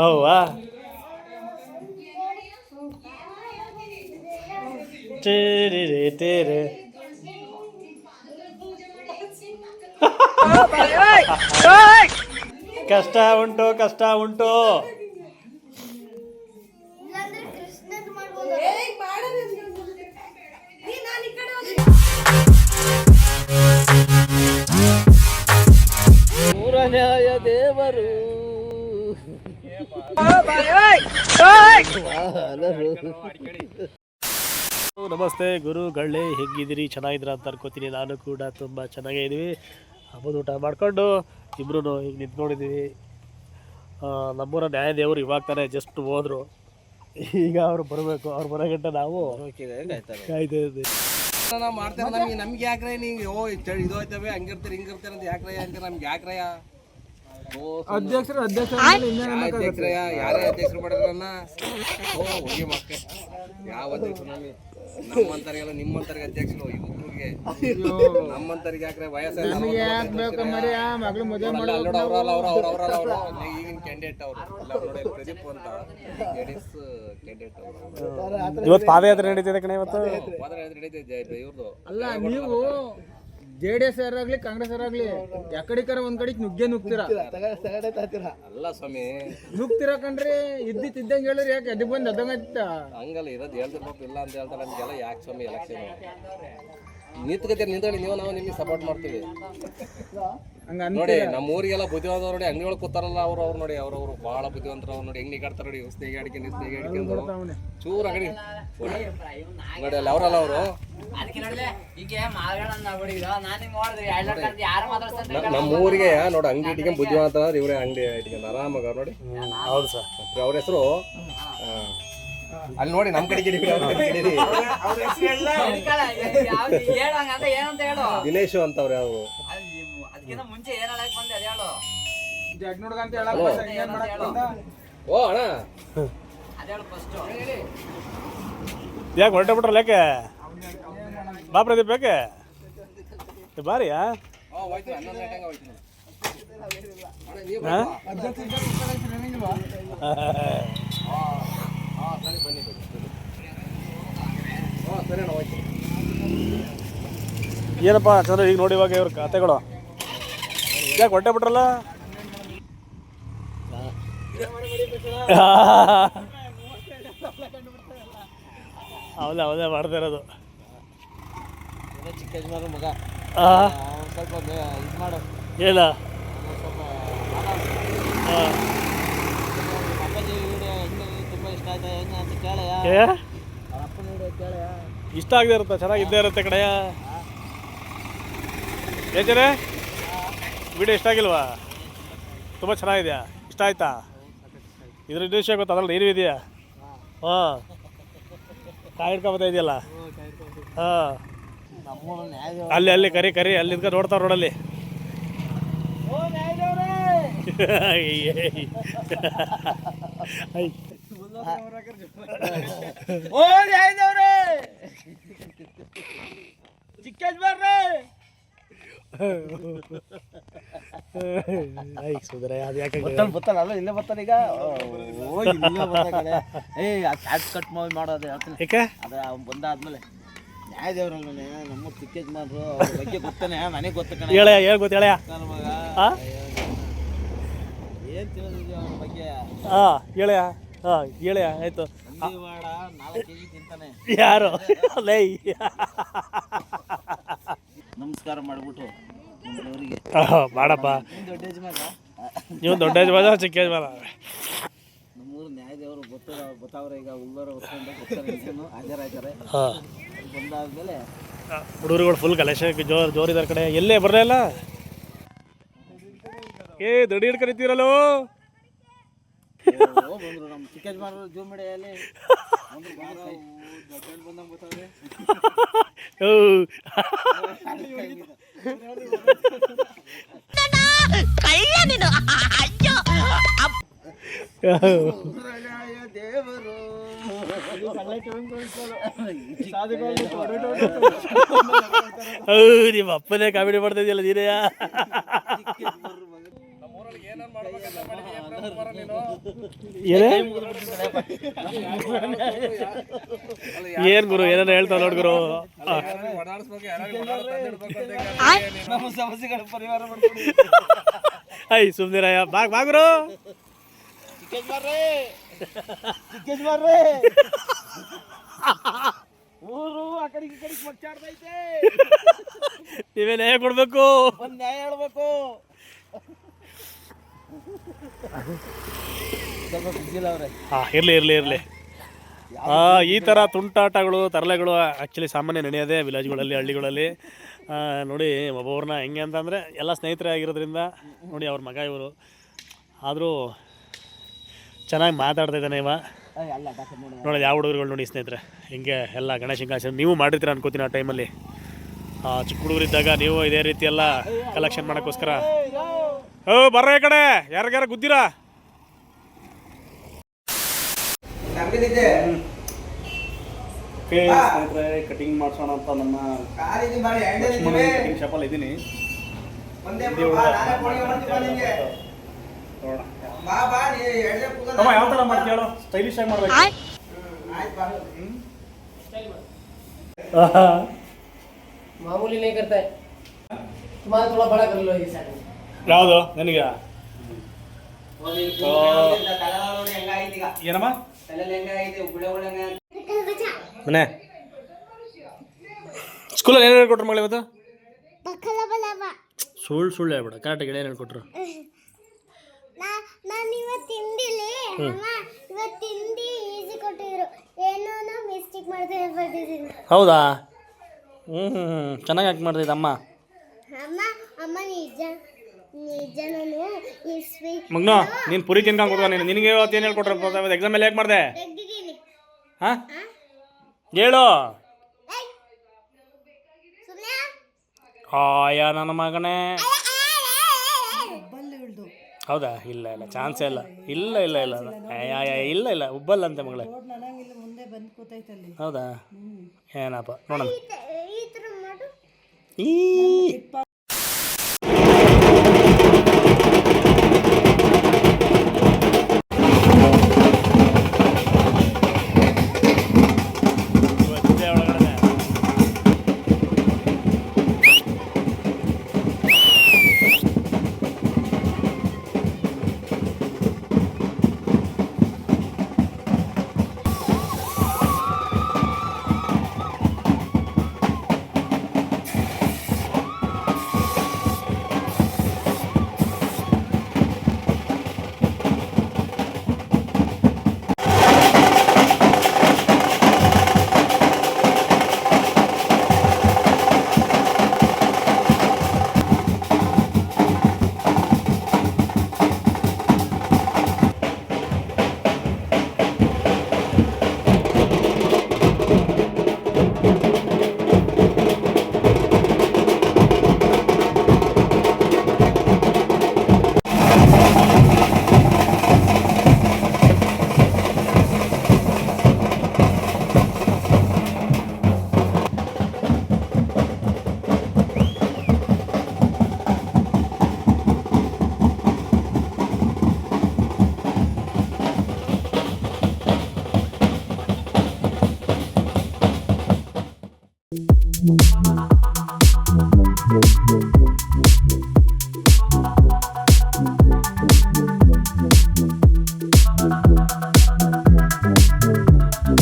అవువా? తేరే కష్ట ఉంటో కష్ట ఉంటో. ನಮಸ್ತೆ ಗುರುಗಳೇ ಹೆಂಗಿದ್ದೀರಿ? ಚೆನ್ನಾಗಿದ್ದೀರಾ ಅಂತ ಅನ್ಕೋತೀನಿ. ನಾನು ಕೂಡ ತುಂಬ ಚೆನ್ನಾಗೇ ಇದ್ದೀವಿ. ಹಬ್ಬದ ಊಟ ಮಾಡಿಕೊಂಡು ಇಬ್ಬರೂ ಈಗ ನಿಂತ್ಕೊಂಡಿದ್ದೀವಿ. ನಮ್ಮೂರ ನ್ಯಾಯದೇವರು ಇವಾಗ ತಾನೇ ಜಸ್ಟ್ ಹೋದರು. ಈಗ ಅವ್ರು ಬರಬೇಕು. ಅವ್ರು ಬರೋಗಂಟ ನಾವು ಕಾಯ್ತಾ ಇದ್ದೀವಿ ನಾವು ಮಾಡ್ತಾರೆ ನಮ್ಗೆ ನಮ್ಗೆ ಯಾಕ್ರೆ ನೀವು ಓ ಇದು ಹೋಯ್ತವೆ ಹಂಗಿರ್ತೀರಿ ಹಿಂಗಿರ್ತೀರ ಅಂತ ಯಾಕ್ರಯ ಅಂತ ನಮ್ಗೆ ಯಾಕ್ರಯ ಅಧ್ಯಕ್ಷರು ಅಧ್ಯಕ್ಷ ಅಧ್ಯಕ್ಷರಯ್ಯ ಯಾರೇ ಅಧ್ಯಕ್ಷರು ಮಾಡಿದ್ರನ್ನ? ಓ ಹೋಗಿ ಮಕ್ಕೆ ಯಾವ ಅಧ್ಯಕ್ಷರು ನಮಗೆ? ನಮ್ಮಂತರಿಗೆಲ್ಲ ನಿಮ್ಮಂತರಿಗೆ ಅಧ್ಯಕ್ಷರು ಯುವಕರಿಗೆ ನಮ್ಮಂತರಿಗೆ ಯಾಕ್ರೆ ವಯಸ್ಸಾಗ ಮಗಳು ಮದುವೆ ಅವ್ರಲ್ಲ ಅವ್ರ ಅವ್ರ ಅವ್ರಲ್ಲ ಅವ್ರು ಈಗಿನ ಕ್ಯಾಂಡಿಡೇಟ್ ಅವರು. ಪ್ರದೀಪ್ ಅಂತ. ಜೆಡಿಎಸ್ ಕ್ಯಾಂಡಿಡೇಟ್ ಅವರು. ಇವತ್ತು ಪಾದಯಾತ್ರೆ ನಡೀತಿದೆ ಕಣೆ ಇವತ್ತು? ಪಾದಯಾತ್ರೆ ನಡೀತಿದೆ ಇವ್ರದ್ದು ಅಲ್ಲ ನೀವು ಜೆ ಡಿ ಎಸ್ ಯಾರಾಗ್ಲಿ ಕಾಂಗ್ರೆಸ್ ಯಾರಾಗ್ಲಿ ಯಾಕಡಿಕರ ಒಂದ್ ಕಡೆಗೆ ನುಗ್ಗೆ ನುಗ್ತೀರಾ? ಅಲ್ಲ ಸ್ವಾಮಿ. ನುಗ್ತೀರಾ ಕಣ್ರಿ? ಇದ್ದಿತ್ತಿದ್ದಂಗೆ ಹೇಳಿರಿ ಯಾಕೆ? ಅದಕ್ಕೆ ಬಂದು ಅದಂಗ ಹಂಗಲ್ಲ ಇರೋದು ಹೇಳ್ತಿರ್ಬೇಕು ಇಲ್ಲ ಅಂತ ಹೇಳ್ತಾರೆ ನಮಗೆಲ್ಲ ಯಾಕೆ ಸ್ವಾಮಿ ಎಲೆಕ್ಷನ್ ನಿಂತ್ಕತೆ ನಿಂತಳಿ ನೀವು ನಾವು ನಿಮಗೆ ಸಪೋರ್ಟ್ ಮಾಡ್ತೀವಿ. ನೋಡಿ ನಮ್ಮ ಊರಿಗೆಲ್ಲ ಬುದ್ಧಿವಂತರು ನೋಡಿ ಅಂಗಡಿಗಳು ಕೂತಾರಲ್ಲ ಅವ್ರು ಅವ್ರು ನೋಡಿ ಅವ್ರವ್ರು ಭಾಳ ಬುದ್ಧಿವಂತರು ಅವ್ರು ನೋಡಿ ಹೆಂಗ್ ನಿಗಾಡ್ತಾರೆ ನೋಡಿ ಸ್ನೇಹ ಅಡಿಕೆ ಸ್ನೇಹ ಅಡಿಕೆ ಚೂರು ಅಂಗಡಿ. ನೋಡಿ ಅಲ್ಲಿ ಅವರಲ್ಲ ಅವರು. ನಮ್ಮ ಊರಿಗೆ ನೋಡಿ ಅಂಗಡಿ ಇಟ್ಕೊಂಡು ಬುದ್ಧಿವಂತ ಇವ್ರೆ ಅಂಗಡಿ ಇಟ್ಕೊಂಡು ಆರಾಮಾಗ ಅವ್ರು ನೋಡಿ. ಹೌದು ಸರ್. ಅವ್ರ ಹೆಸರು? ಅಲ್ಲಿ ನೋಡಿ ಕಡೆಗೆ ಏನಂತ ಹೇಳು ದಿನೇಶು ಅಂತವ್ರೆ ಅವರು ಮುಂಚೆ ಏನ್ ಹೇಳಕ್ ಬಂದೆ ಅದ್ ಹೇಳು. ಜಡ್ ನೋಡ್ಗ ಅಂತ ಹೇಳಕ್ ಏನ್ ಮಾಡಕ್ ಬಂದ? ಓ ಅಣ್ಣ. ಅದ್ ಹೇಳು ಫಸ್ಟ್ ಯಾಕೆ ಹೊರಟೆ ಬಿಟ್ರಲ್ಲ ಯಾಕೆ? ಬಾ ಪ್ರದೀಪ್ ಯಾಕೆ? ಏ, ಬಾರಿಯಾ ಓ ಹೋಯ್ತು ಹನ್ನೊಂದು ಗಂಟೆಗೆ ಹೋಯ್ತು. ಅಣ್ಣ, ನೀವು ಹಾ? ಅಧ್ಯಕ್ಷ ಇದ್ದಾಗ ಈ ಕಡೆ training ಹಾಂ ಸರಿ ಬನ್ನಿ ಬನ್ನಿ ಹಾಂ ಸರಿ ಅಣ್ಣ ಹೋಯ್ತು ಏನಪ್ಪ ಚಂದ್ರ ಈಗ ನೋಡಿ ಇವಾಗ ಇವ್ರ ಕತೆಗಳು ಯಾಕೆ ಹೊಟ್ಟೆ ಬಿಟ್ರಲ್ಲ? ಹೌದಾ ಹೌದಾ, ಮಾಡ್ತಾ ಇರೋದು. ಚಿಕ್ಕ ಯಜಮಾನ ಮಗ ಸ್ವಲ್ಪ ಇದು ಮಾಡು ಏನ ಇಷ್ಟ ಆಗದೆ ಇರುತ್ತೆ ಚೆನ್ನಾಗಿದ್ದೇ ಇರುತ್ತೆ ಕಡೆಯ ಏಜರೆ ವಿಡಿಯೋ ಇಷ್ಟ ಆಗಿಲ್ವಾ? ತುಂಬ ಚೆನ್ನಾಗಿದೆಯಾ? ಇಷ್ಟ ಆಯ್ತಾ? ಇದ್ರ ವಿಷಯ ಗೊತ್ತಾ? ಅದ್ರಲ್ಲಿ ನೀರು ಇದೆಯಾ? ಹಾಂ. ಕಾಯಿ ಹಿಡ್ಕೊಬತ್ತಾ ಇದೆಯಲ್ಲ? ಹಾಂ. ಅಲ್ಲಿ ಅಲ್ಲಿ ಕರಿ ಕರಿ. ಅಲ್ಲಿ ಇದ್ಕ ನೋಡ್ತಾವ್ರ ರೋಡಲ್ಲಿ ಚಿಕ್ಕ ಓ ನ್ಯಾಯದವ್ರೇ! ಚಿಕ್ಕ ಯಜಮಾನ್ರೇ ಐ ಸುಂದರ ಅದು ಯಾಕೆ ಅಲ್ಲ ಇಲ್ಲೇ ಬರ್ತಾನೆ ಈಗ? ಓ ಇಲ್ಲೇ ಬರ್ತಾನೆ ಆ ಕ್ಯಾಟ್ ಕಟ್ ಮೂವಿ ಮಾಡೋದು ಹೇಳ್ತೀನಿ ಏಕೆ ಅದು ಅವ್ನು ಬಂದಾದ್ಮೇಲೆ ನ್ಯಾಯದೇವ್ರಲ್ಲ ನಮ್ಮ ಚಿಕ್ಕ ಮಾಡ್ರು ಅವ್ರ ಬಗ್ಗೆ ಗೊತ್ತಾನೆ ನನಗೆ ಗೊತ್ತ ಕಣ. ಹೇಳ ಹೇಳ ಗೊತ್ತ ಹೇಳ ನನ್ನ ಮಗ ಏನು ತಿಳಿದಿದ್ಯಾ ಅವ್ರ ಬಗ್ಗೆ? ಹಾಂ ಹೇಳ ಹಾಂ ಹೇಳ ಆಯಿತು. ನಾಲ್ಕು ಕೆಜಿ ತಿಂತಾನೆ. ಯಾರು? ಲೈ. ನಮಸ್ಕಾರ ಮಾಡ್ಬಿಟ್ಟು ಅವರಿಗೆ ಮಾಡಪ್ಪ. ದೊಡ್ಡ ಯಜಮಾನ ನೀವು ದೊಡ್ಡ ಯಜಮಾನ ಚಿಕ್ಕ ಯಜಮಾನ ನಮ್ಮೂರು ನ್ಯಾಯದೇವರು ಗೊತ್ತ ಗೊತ್ತಾವ್ರೆ ಈಗ ಉಳ್ಳೋರ ಹೊತ್ಕೊಂಡು ಗೊತ್ತಾರೆ ಹಾಜರಾಗ್ತಾರೆ ಬಂದಾದ್ಮೇಲೆ ಹುಡುಗರುಗಳು ಫುಲ್ ಕಲೆಕ್ಷನ್ ಜೋರ್ ಜೋರಿದಾರೆ ಕಡೆ ಎಲ್ಲೇ ಬರಲಿಲ್ಲ ಏ ದೊಡ್ಡ ಬಂದಂಗೆ ದೇವರು ನಿಮ್ಮ ಅಪ್ಪನೇ ಕಾಮಿಡಿ ಮಾಡ್ತಾ ಇದೆಯಲ್ಲ ನೀನೇ? ಏನೇ? ಗುರು ಏನಾರ ಹೇಳ್ತಾವ ನೋಡ್ ಗುರು? ಐ ಸುಮ್ನಿರಯ್ಯ ಬಾ ಬಾ ಗುರು. ಚಿಕ್ಕೇಶ್ ಮಾರ್ರೆ ಚಿಕ್ಕೇಶ್ ಮಾರ್ರೆ ಊರು ಆ ನೀವೇ ನ್ಯಾಯ ಕೊಡ್ಬೇಕು ಒಂದ್ ನ್ಯಾಯ ಹೇಳ್ಬೇಕು ಇರ್ಲಿ ಇರ್ಲಿ ಇರ್ಲಿ. ಆ, ಈ ಥರ ತುಂಟಾಟಗಳು ತರಲೆಗಳು ಆ್ಯಕ್ಚುಲಿ ಸಾಮಾನ್ಯ ನಡೆಯೋದೇ ವಿಲೇಜ್ಗಳಲ್ಲಿ ಹಳ್ಳಿಗಳಲ್ಲಿ. ನೋಡಿ ಒಬ್ಬೊಬ್ರನ್ನ ಹೆಂಗೆ ಅಂತಂದರೆ ಎಲ್ಲ ಸ್ನೇಹಿತರೇ ಆಗಿರೋದ್ರಿಂದ ನೋಡಿ ಅವ್ರ ಮಗ ಇವರು. ಆದರೂ ಚೆನ್ನಾಗಿ ಮಾತಾಡ್ತಾ ಇದ್ದಾನೆ ಇವ. ನೋಡಿ ಯಾವ ಹುಡುಗರುಗಳು ನೋಡಿ ಸ್ನೇಹಿತರೆ. ಹಿಂಗೆ ಎಲ್ಲ ಗಣೇಶ ಹಿಂಗಾಸ ನೀವು ಮಾಡಿರ್ತೀರ ಅನ್ಕೋತೀನಿ ಆ ಟೈಮಲ್ಲಿ ಚಿಕ್ಕ ಹುಡುಗರಿದ್ದಾಗ ನೀವು ಇದೇ ರೀತಿ ಎಲ್ಲ ಕಲೆಕ್ಷನ್ ಮಾಡೋಕ್ಕೋಸ್ಕರ. ಓ ಬರ್ರ ಈ ಕಡೆ ಯಾರಿಗಾರ ಗುದ್ದಿರಾ ಸ್ನೇಹಿತರೆ ಕಟಿಂಗ್ ಮಾಡ್ಸೋಣ ಅಂತ ನಮ್ಮ ಕಟಿಂಗ್ ಶಾಪಲ್ಲಿ ಇದ್ದೀನಿ ತಮ್ಮ ಯಾವ ಥರ ಮಾಡ್ತೀಯ ಹೇಳು ಸ್ಟೈಲಿಶ್ ಆಗಿ ಮಾಡ್ಬೇಕು मामूली नहीं करता है तुम्हारा थोड़ा बड़ा कर लो ये साइड ಯಾವುದು? ನನಗೆ? ಏನಮ್ಮ? ಮನೆ. ಸ್ಕೂಲಲ್ಲಿ ಏನು ಹೇಳ್ಕೊಟ್ರು ಮಗಳು ಇವತ್ತು? ಸುಳ್ಳು ಸುಳ್ಳು ಹೇಳ್ಬೇಡ ಕರೆಕ್ಟಾಗಿ ಏನು ಹೇಳ್ಕೊಟ್ರು? ನಾನು ಇವತ್ತು ಹ್ಮ್. ಅಮ್ಮ ಇವತ್ತು ತಿಂಡಿ ಈಸಿ ಕೊಟ್ಟಿದ್ರು. ಏನೋ ಮಿಸ್ಟೇಕ್ ಮಾಡ್ದೆ ಬರ್ತಿದ್ದೀನಿ ಹೌದಾ? ಹ್ಞೂ ಹ್ಞೂ ಚೆನ್ನಾಗಿ ಹಾಕಿ ಮಾಡ್ತಿದ್ದ ಅಮ್ಮ? ಅಮ್ಮ ಅಮ್ಮ ನಿಜ. ಮಗ್ನು ನೀನು ಪುರಿ ತಿನ್ಕೊಂಡು ಕೂತ್ಕೊ ನೀನು ನಿನಗೆ ಇವತ್ತು ಏನು ಹೇಳ್ಕೊಟ್ರು ಎಕ್ಸಾಮ್ ಎಲ್ಲ ಹೇಗೆ ಮಾಡಿದೆ? ಹಾಂ? ಹೇಳು. ಆಯಾ ಆಯ ನನ್ನ ಮಗನೇ. ಹೌದಾ? ಇಲ್ಲ ಇಲ್ಲ ಚಾನ್ಸೇ ಇಲ್ಲ. ಇಲ್ಲ ಇಲ್ಲ ಇಲ್ಲ ಇಲ್ಲ. ಇಲ್ಲ ಉಬ್ಬಲ್ಲ ಅಂತೆ ಮಗಳೇ. ಹೌದಾ? ಏನಪ್ಪ ನೋಡೋಣ.